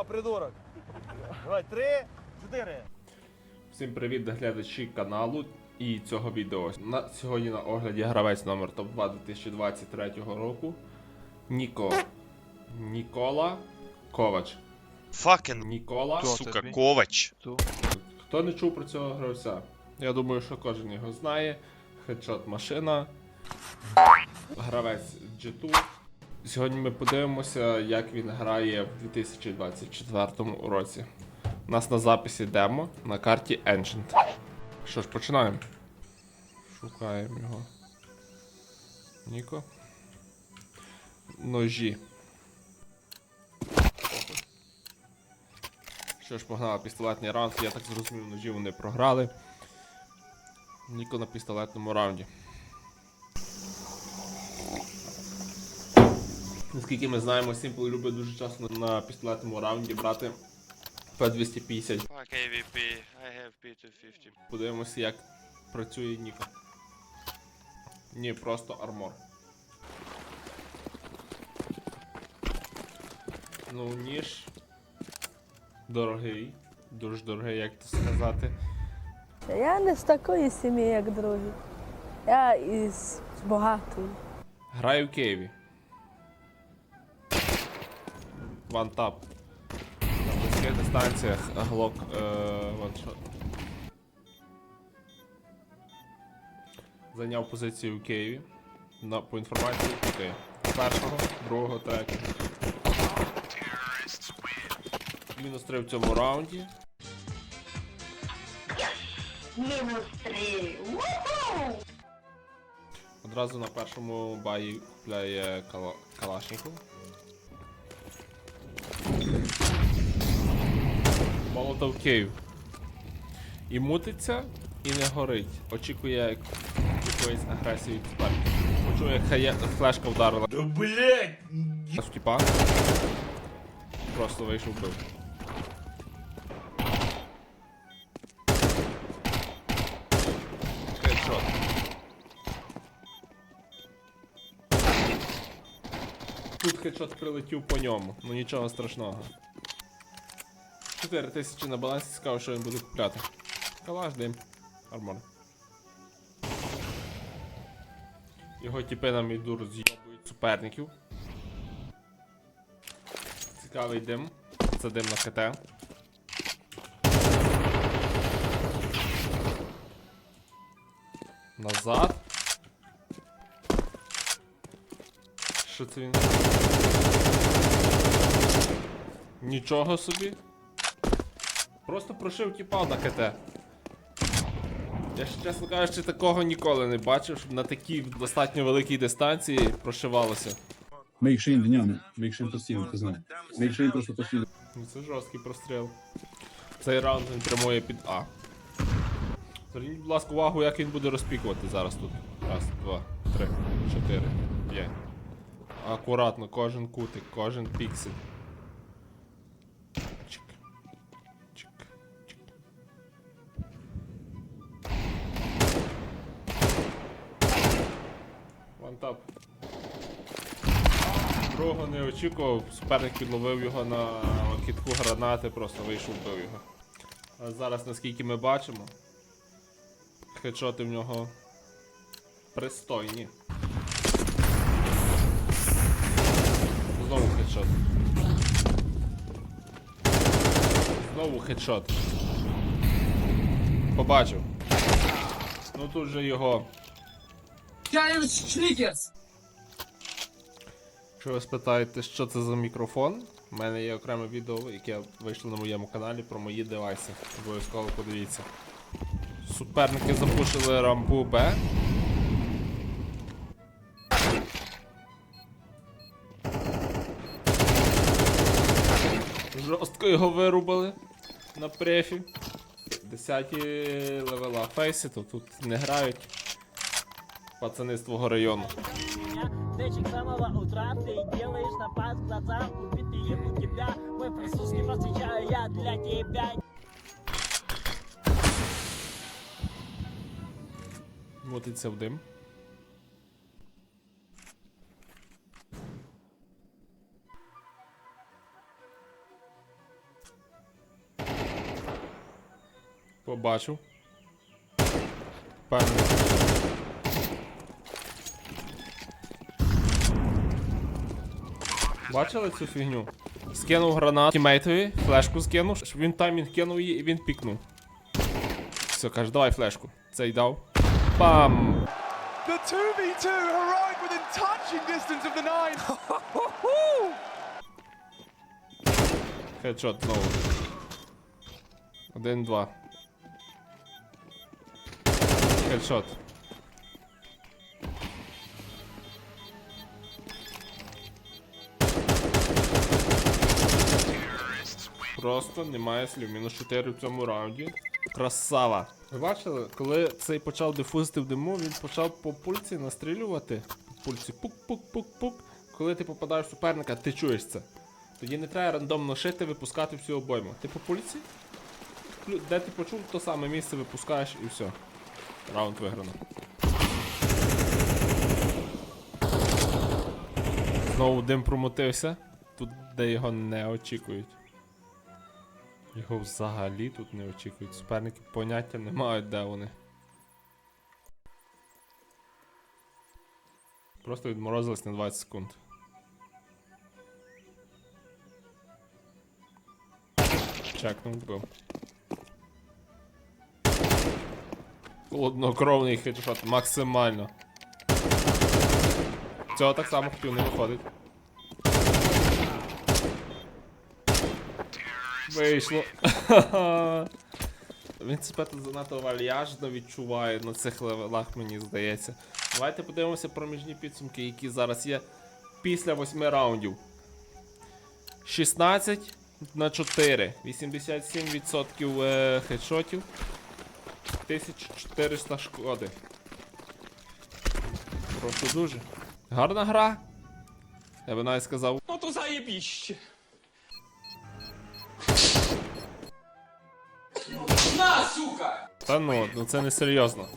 О, придурок. Давай, три, чотири. Всім привіт, глядачі каналу і цього відео. На, сьогодні на огляді гравець номер топ 2 2023 року. Ніко. Нікола Ковач. Факен, Нікола. сука, ковач. Хто не чув про цього гравця? Я думаю, що кожен його знає. Хедшот машина. Гравець G2. Сьогодні ми подивимося, як він грає в 2024 році. У нас на записі демо на карті Ancient. Що ж, починаємо. Шукаємо його. Ніко. Ножі. Що ж, погнали пістолетний раунд, я так зрозумів, ножі вони програли. Ніко на пістолетному раунді. Наскільки ми знаємо, Simple любить дуже часто на пістолетному раунді брати P250. Fuck AVP, I have P250. Подивимося, як працює Ніко. Ні, просто армор. Ну, ніж. Дорогий. Дуже дорогий, як то сказати. Я не з такої сім'ї, як другі. Я із багатої. Граю в Києві. Вантап. На близьких дистанціях глок е, ваншот. Зайняв позицію в Києві. На, по інформації ти. Першого, другого, третього. Мінус 3 в цьому раунді. Мінус три. Уху! Одразу на першому баї купляє кала... Калашников. Молотов Київ. І мутиться, і не горить. Очікує якоїсь агресії від суперника. Почує, як хая... флешка вдарила. Да блять! Тіпа. Просто вийшов бив. Хедшот. Тут хедшот прилетів по ньому, ну нічого страшного. 4 тисячі на балансі, цікаво, що він буде купляти. Калаш дим. Армор. Його тіпи на міду роз'єбують суперників. Цікавий дим. Це дим на КТ. Назад. Що це він? Нічого собі. Просто прошив тіпа на КТ. Я ж чесно кажучи, такого ніколи не бачив, щоб на такій достатньо великій дистанції прошивалося. Мейкшейн днями. Мейкшейн постійно, ти знаєш. Мейкшейн просто постійно. Ну це жорсткий простріл. Цей раунд він прямує під А. Зверніть, будь ласка, увагу, як він буде розпікувати зараз тут. Раз, два, три, чотири, п'ять. Акуратно, кожен кутик, кожен піксель. Вантап. Другого не очікував, суперник підловив його на кітку гранати, просто вийшов вбив його. А зараз, наскільки ми бачимо, хедшоти в нього пристойні. Знову хедшот. Знову хедшот. Побачив. Ну тут же його. Якщо ви спитаєте, що це за мікрофон, у мене є окреме відео, яке вийшло на моєму каналі про мої девайси. Обов'язково подивіться. Суперники запушили рампу Б. Жорстко його вирубали на префі. Десяті левела фейси, то тут не грають пацани з твого району. Дечик самого утра ты делаешь напад в глаза, убитые у тебя. Мой присутствие посвящаю я для тебя. Мотиться в дим. Побачив. Певно. Бачили цю фігню? Скинув гранат тімейтові, флешку скинув, щоб він таймінг кинув її і він пікнув. Все, каже, давай флешку. Цей дав. Бам! The 2v2 heroic within touching distance of the nine. Хедшот знову. Один, два. Хедшот. Просто немає слів. Мінус 4 в цьому раунді. Красава. Ви бачили, коли цей почав дифузити в диму, він почав по пульці настрілювати. По пульці пук-пук-пук-пук. Коли ти попадаєш в суперника, ти чуєш це. Тоді не треба рандомно шити, випускати всю обойму. Ти по пульці? Де ти почув, то саме місце випускаєш і все. Раунд виграно. Знову дим промотився. Тут, де його не очікують. Його взагалі тут не очікують. Суперники поняття не мають, де вони. Просто відморозились на 20 секунд. Чекнув, вбив. Холоднокровний хедшот максимально. Цього так само хотів не виходить. Вийшло. Він себе тут занадто вальяжно відчуває на цих левелах, мені здається. Давайте подивимося проміжні підсумки, які зараз є після 8 раундів. 16 на 4. 87% е, хедшотів. 1400 шкоди. Просто дуже. Гарна гра. Я би навіть сказав. No to zajebiście. Та ну, ну це не серйозно.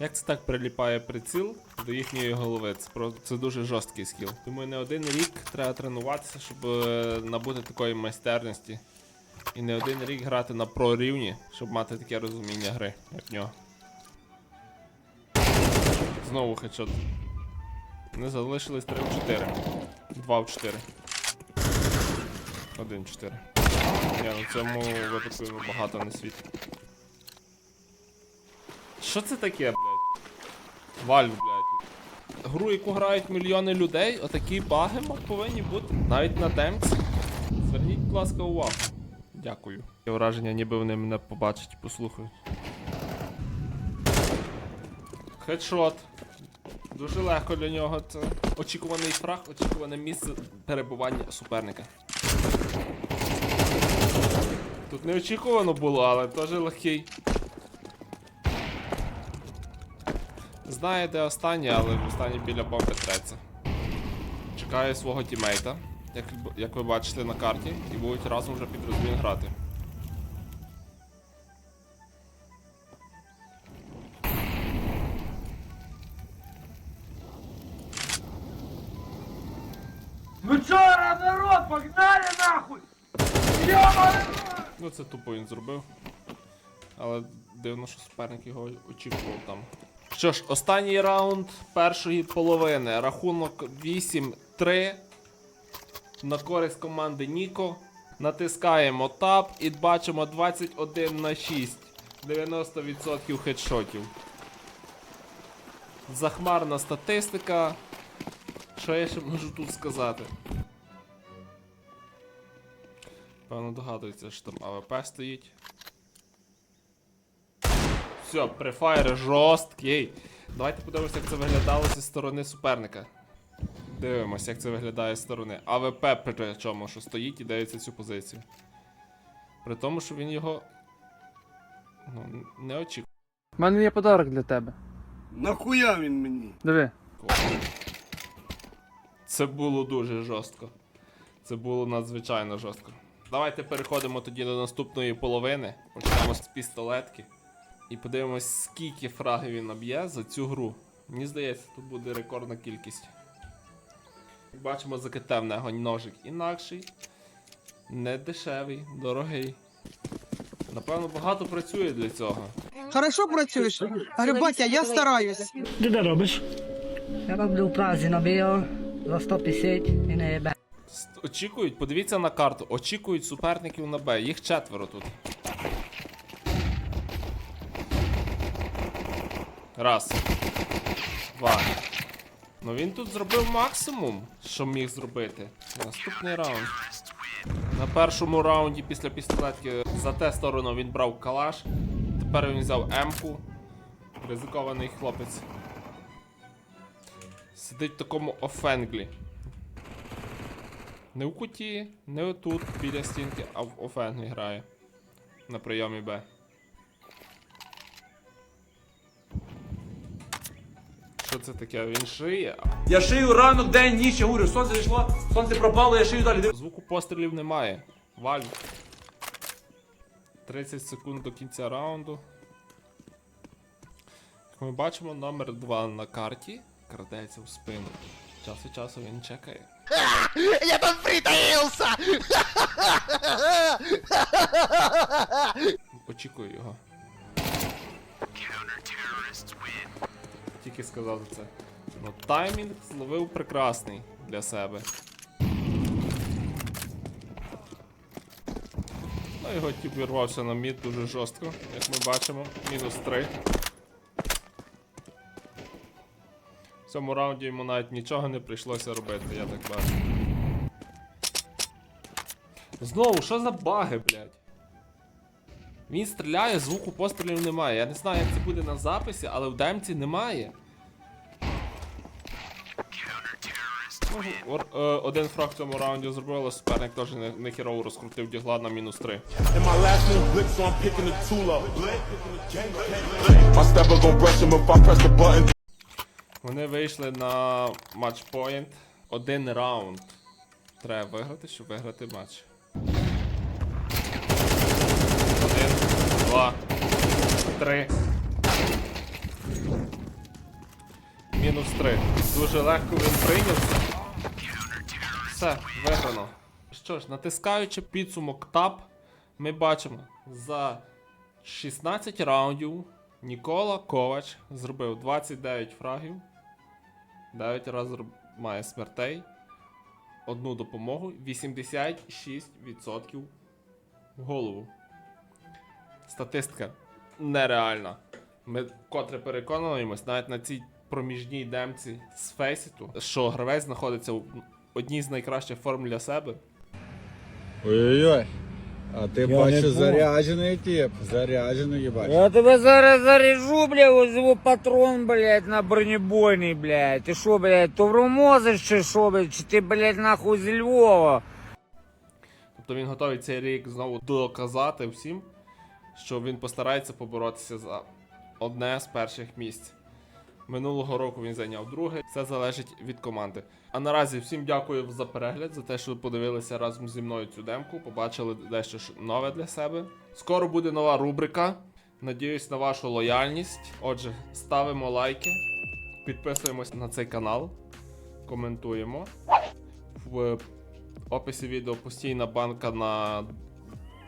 Як це так приліпає приціл до їхньої голови? Це, про, це дуже жорсткий скіл. Тому не один рік треба тренуватися, щоб е, набути такої майстерності. І не один рік грати на про рівні, щоб мати таке розуміння гри, як в нього. Знову хедшот. Не залишились 3 в 4. 2 в 4. 1 в 4. Ні, ну цьому випадку багато не світить. Що це таке, блядь? Вальв, блядь. Гру, яку грають мільйони людей, отакі баги повинні бути. Навіть на демці. Зверніть, будь ласка, увагу. Дякую. Таке враження, ніби вони мене побачать і послухають. Хедшот. Дуже легко для нього. Це очікуваний фраг, очікуване місце перебування суперника. Тут неочікувано було, але теж легкий. Знає, де останній, але останній біля бомби треться. Чекає свого тімейта, як, як ви бачите на карті, і будуть разом вже під розмін грати. Ну чё, народ, погнали нахуй! Ну це тупо він зробив. Але дивно, що суперник його очікував там. Що ж, останній раунд першої половини. Рахунок 8-3 на користь команди Ніко. Натискаємо Tab і бачимо 21 на 6. 90% хедшотів. Захмарна статистика. Що я ще можу тут сказати? Певно догадується, що там АВП стоїть. Все, префайр жорсткий. Давайте подивимося, як це виглядало зі сторони суперника. Дивимося, як це виглядає зі сторони. АВП причому, що стоїть і дивиться цю позицію. При тому, що він його. Ну, не очікував. У мене є подарок для тебе. Нахуя він мені? Диви. Це було дуже жорстко. Це було надзвичайно жорстко. Давайте переходимо тоді до наступної половини. Почнемо з пістолетки. І подивимось, скільки фрагів він наб'є за цю гру. Мені здається, тут буде рекордна кількість. Як бачимо, заките в нього ножик інакший. Не дешевий, дорогий. Напевно, багато працює для цього. Хорошо працюєш? Говорю, батя, я стараюсь. Ти де робиш? Я роблю праздник набив за 150 і не. Очікують, подивіться на карту, очікують суперників на Б. Їх четверо тут. Раз. Два. Ну він тут зробив максимум, що міг зробити. Наступний раунд. На першому раунді після пістолетки за те сторону він брав калаш. Тепер він взяв М-ку. Ризикований хлопець. Сидить в такому офенглі. Не в куті, не отут, біля стінки, а в офенглі грає. На прийомі Б. Що це таке? Він шиє. Я шию ранок, день, ніч, я говорю, сонце зійшло, сонце пропало, я шию далі. Звуку пострілів немає. Валь. 30 секунд до кінця раунду. Як ми бачимо, номер 2 на карті крадеться в спину. Час від часу він чекає. Я там притаился! Очікую його. Тільки сказав за це. Ну, таймінг зловив прекрасний для себе. Ну, його тип вірвався на мід дуже жорстко, як ми бачимо. Мінус 3. В цьому раунді йому навіть нічого не прийшлося робити, я так бачу. Знову, що за баги, блядь? Він стріляє, звуку пострілів немає. Я не знаю, як це буде на записі, але в демці немає. Е, один фраг в цьому раунді зробив, але суперник теж не, хірово розкрутив дігла на мінус 3. And my last name Blick, so I'm picking the tool up. My stepper gon' brush him if I press the button. Вони вийшли на матчпоінт. Один раунд. Треба виграти, щоб виграти матч. Один, два, три. Мінус три. Дуже легко він прийнявся. Все, виграно. Що ж, натискаючи підсумок ТАП, ми бачимо за 16 раундів Нікола Ковач зробив 29 фрагів. 9 разів має смертей. Одну допомогу. 86% в голову. Статистика нереальна. Ми котре переконуємось навіть на цій проміжній демці з Фейсіту, що гравець знаходиться в одній з найкращих форм для себе. Ой-ой-ой. А ти бачиш заряджений тип. Заряджений їбач. Я тебе зараз заряжу, бля, возьму патрон, блядь, на бронебойний, блядь. Ти що, блядь, товромозиш чи що, блядь, чи ти, блядь, нахуй зі Львова? Тобто він готовий цей рік знову доказати всім, що він постарається поборотися за одне з перших місць. Минулого року він зайняв друге. Все залежить від команди. А наразі всім дякую за перегляд, за те, що ви подивилися разом зі мною цю демку, побачили дещо нове для себе. Скоро буде нова рубрика. Надіюсь на вашу лояльність. Отже, ставимо лайки, підписуємось на цей канал, коментуємо. В описі відео постійна банка на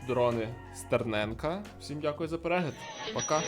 дрони Стерненка. Всім дякую за перегляд. Пока.